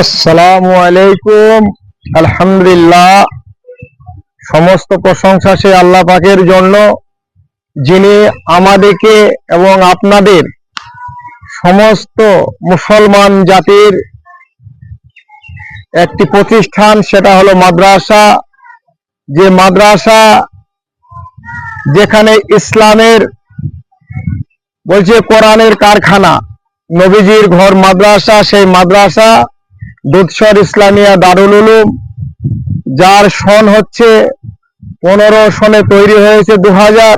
আসসালামু আলাইকুম। আলহামদুলিল্লাহ। সমস্ত প্রশংসা সে আল্লাহ পাকের জন্য, যিনি আমাদেরকে এবং আপনাদের সমস্ত মুসলমান জাতির একটি প্রতিষ্ঠান, সেটা হলো মাদ্রাসা। যে মাদ্রাসা যেখানে ইসলামের, বলছে কোরআনের কারখানা, নবীজির ঘর মাদ্রাসা, সেই মাদ্রাসা দুধসর ইসলামিয়া দারুল উলুম, যার সন হচ্ছে পনেরো সনে তৈরি হয়েছে দু হাজার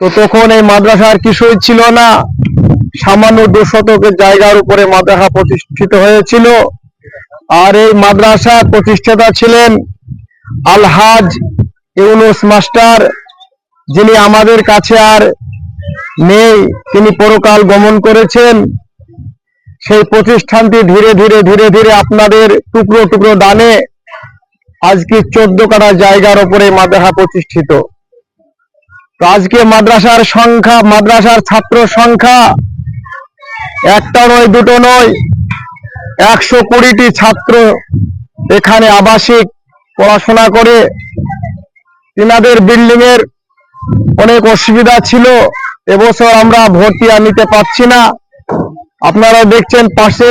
তো তখন এই মাদ্রাসার কিছুই ছিল না, সামান্য দু শতকের জায়গার উপরে মাদ্রাসা প্রতিষ্ঠিত হয়েছিল। আর এই মাদ্রাসা প্রতিষ্ঠাতা ছিলেন আলহাজ ইউনুস মাস্টার, যিনি আমাদের কাছে আর নেই, তিনি পরকাল গমন করেছেন। সেই প্রতিষ্ঠানটি ধীরে ধীরে ধীরে ধীরে আপনাদের টুকরো টুকরো দানে আজকে চোদ্দ কাটা জায়গার উপরে মাদ্রাসা প্রতিষ্ঠিত। তো আজকে মাদ্রাসার সংখ্যা, মাদ্রাসার ছাত্র সংখ্যা একটা নয়, দুটো নয়, একশো কুড়িটি ছাত্র এখানে আবাসিক পড়াশোনা করে। তিনাদের বিল্ডিং এর অনেক অসুবিধা ছিল, এবছর আমরা ভর্তি নিতে পারছি না। আপনারা দেখছেন পাশে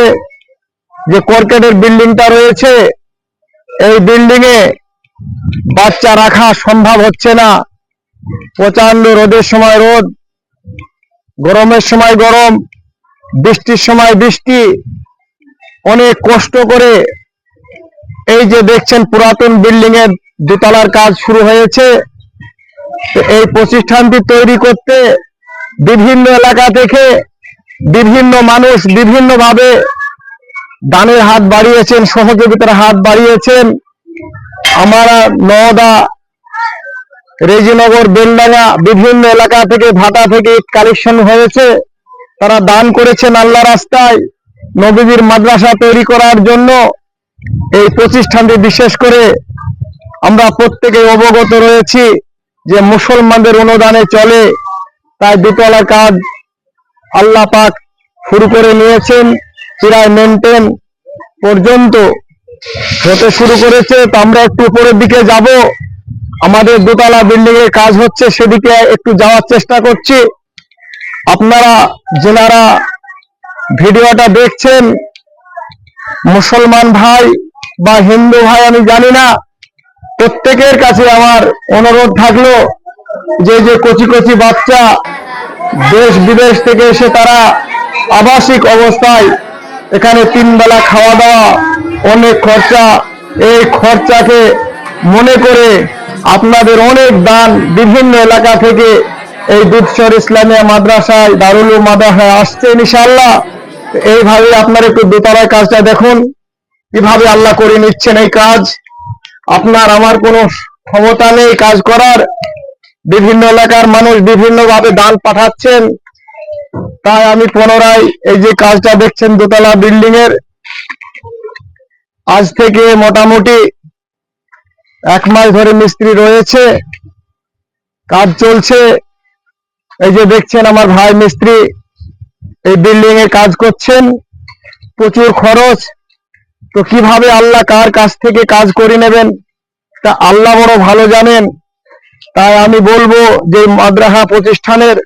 যে কর্কেটের বিল্ডিংটা রয়েছে, এই বিল্ডিং এ বাচ্চা রাখা সম্ভব হচ্ছে না। প্রচণ্ড রোদের সময় রোদ, গরমের সময় গরম, বৃষ্টির সময় বৃষ্টি। অনেক কষ্ট করে এই যে দেখছেন পুরাতন বিল্ডিং এর দোতলার কাজ শুরু হয়েছে। এই প্রতিষ্ঠানটি তৈরি করতে বিভিন্ন এলাকা থেকে বিভিন্ন মানুষ বিভিন্ন ভাবে দানের হাত বাড়িয়েছেন, সহযোগিতার হাত বাড়িয়েছেন। আমরা নওদা, রেজিনগর, বেলডাঙ্গা বিভিন্ন এলাকা থেকে ভাটা থেকে কালেকশন হয়েছে। তারা দান করেছেন আল্লাহ রাস্তায়। নবীজির মাদ্রাসা তৈরি করার জন্য এই প্রতিষ্ঠানটি বিশেষ করে আমরা প্রত্যেকে অবগত রয়েছি যে মুসলমানদের অনুদানে চলে। তাই দোতলা কাজ আল্লাহ পাক শুরু করে নিয়েছেন, প্রায় মেনটেন পর্যন্ত। হতে শুরু করেছে, তো আমরা একটু উপরের দিকে যাব। আমাদের দোতলা বিল্ডিং এর কাজ হচ্ছে সেদিকে একটু যাওয়ার চেষ্টা করছি। আপনারা যেনারা ভিডিওটা দেখছেন, মুসলমান ভাই বা হিন্দু ভাই আমি জানি না, প্রত্যেকের কাছে আমার অনুরোধ থাকল, যে যে কচি কচি বাচ্চা দেশ বিদেশ থেকে এসে তারা আবাসিক অবস্থায় এখানে তিন বেলা খাওয়া দাওয়া অনেক খরচা। এই খরচাকে মনে করে আপনাদের অনেক দান বিভিন্ন এলাকা থেকে এই দুধসর ইসলামিয়া মাদ্রাসায়, দারুল মাদ্রাসায় আসছে ইনশাআল্লাহ। এইভাবে আপনার একটু দোতলায় কাজটা দেখুন। কীভাবে আল্লাহ করে নিচ্ছেন এই কাজ। আপনার আমার কোনো ক্ষমতা নেই কাজ করার। বিভিন্ন এলাকার মানুষ বিভিন্ন ভাবে দান পাঠাচ্ছেন। তাই আমি পুনরায় এই যে কাজটা দেখছেন দোতলা বিল্ডিং এর। আজ থেকে মোটামুটি এক মাস ধরে মিস্ত্রি রয়েছে। কাজ চলছে। এই যে দেখছেন আমার ভাই মিস্ত্রি এই বিল্ডিং এ কাজ করছেন। প্রচুর খরচ। তো কীভাবে আল্লাহ কার কাছ থেকে কাজ করে নেবেন? তা আল্লাহ বড় ভালো জানেন। তাই আমি বলব যে মাদ্রাসা প্রতিষ্ঠানের,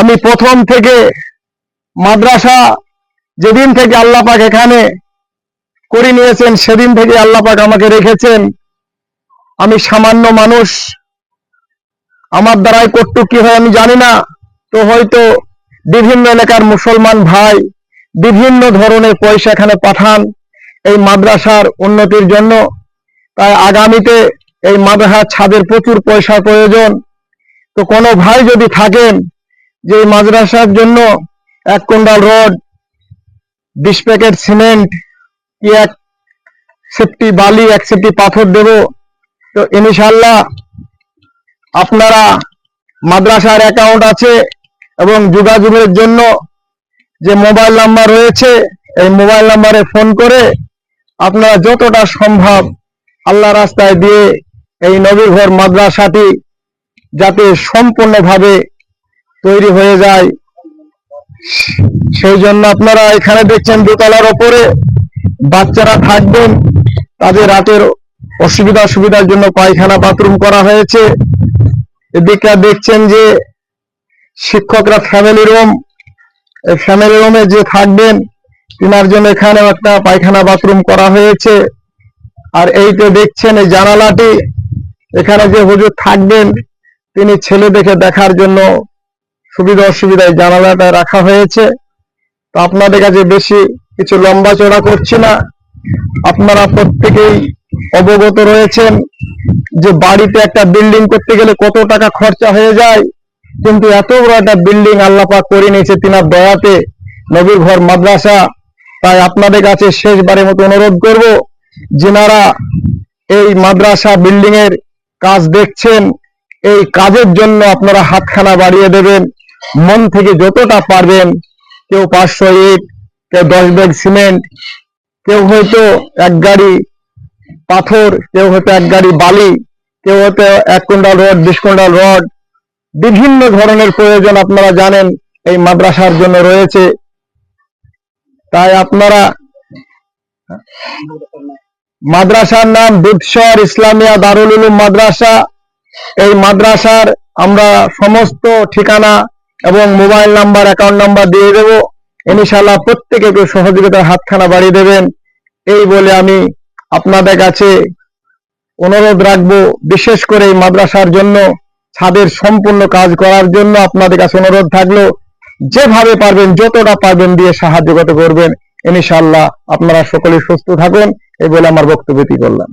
আমি প্রথম থেকে মাদ্রাসা যেদিন থেকে আল্লাহ পাক এখানে করে নিয়েছেন, সেদিন থেকে আল্লাহ পাক আমাকে রেখেছেন। আমি সামান্য মানুষ। আমার দ্বারাই করতো কি হয় আমি জানি না। তো হয়তো বিভিন্ন এলাকার মুসলমান ভাই বিভিন্ন ধরনের পয়সা এখানে পাঠান এই মাদ্রাসার উন্নতির জন্য। তাই আগামীতে এই মাদ্রাসার ছাদের প্রচুর পয়সা প্রয়োজন। তো কোনো ভাই যদি থাকেন যে মাদ্রাসার জন্য এক কুইন্টাল রড, বিশ প্যাকেট সিমেন্ট, কি এক সেফটি বালি, এক সেফটি পাথর দেব? তো ইনশাল্লাহ আপনারা মাদ্রাসার অ্যাকাউন্ট আছে এবং যোগাযোগের জন্য যে মোবাইল নাম্বার রয়েছে, এই মোবাইল নাম্বারে ফোন করে আপনারা যতটা সম্ভব আল্লাহ রাস্তায় দিয়ে এই নবীঘর মাদ্রাসাটি যাতে সম্পূর্ণভাবে তৈরি হয়ে যায়। সেই জন্য আপনারা এখানে দেখছেন দোতলার ওপরে বাচ্চারা থাকবেন। তাদের রাতের অসুবিধা সুবিধার জন্য পায়খানা বাথরুম করা হয়েছে। এদিকে দেখছেন যে শিক্ষকরা ফ্যামিলি রুম এই ফ্যামিলি রুমে যে থাকবেন, তিনার জন্য এখানেও একটা পায়খানা বাথরুম করা হয়েছে। আর এইতে দেখছেন এই জানালাটি এখানে যে হুজুর থাকবেন, তিনি ছেলে দেখে দেখার জন্য সুবিধা অসুবিধায় জানালাটা রাখা হয়েছে। তো আপনাদের কাছে বেশি কিছু লম্বা চড়া করছি না। আপনারা প্রত্যেকেই অবগত রয়েছেন যে বাড়িতে একটা বিল্ডিং করতে গেলে কত টাকা খরচা হয়ে যায়, কিন্তু এত বড় একটা বিল্ডিং আল্লাপা করে নিয়েছে তিনার দয়াতে। নবীর ঘর মাদ্রাসা। তাই আপনাদের কাছে শেষবারের মতো অনুরোধ করব, যেনারা এই মাদ্রাসা বিল্ডিং এর কাজ দেখছেন, এই কাজের জন্য আপনারা হাতখানা বাড়িয়ে দেবেন, মন থেকে যতটা পারবেন, কেউ পাঁচশো ইট, কেউ দশ ব্যাগ সিমেন্ট, কেউ হয়তো এক গাড়ি পাথর, কেউ হয়তো এক গাড়ি বালি, কেউ হয়তো এক কুইন্টাল রড, বিশ কুইন্টাল রড, বিভিন্ন ধরনের প্রয়োজন আপনারা জানেন, এই মাদ্রাসার জন্য রয়েছে। তাই আপনারা মাদ্রাসার নাম দুধসর ইসলামিয়া দারুল উলুম মাদ্রাসা। এই মাদ্রাসার আমরা সমস্ত ঠিকানা এবং মোবাইল নাম্বার, অ্যাকাউন্ট নাম্বার দিয়ে দেব। ইনশাআল্লাহ প্রত্যেকে একটু সহযোগিতার হাতখানা বাড়িয়ে দেবেন। এই বলে আমি আপনাদের কাছে অনুরোধ রাখব, বিশেষ করে এই মাদ্রাসার জন্য, ছাদের সম্পূর্ণ কাজ করার জন্য আপনাদের কাছে অনুরোধ থাকল, যেভাবে পারবেন, যতটা পারবেন দিয়ে সাহায্য করতে করবেন। ইনশাআল্লাহ আপনারা সকলে সুস্থ থাকুন এই বলে আমার বক্তব্যটি করলাম।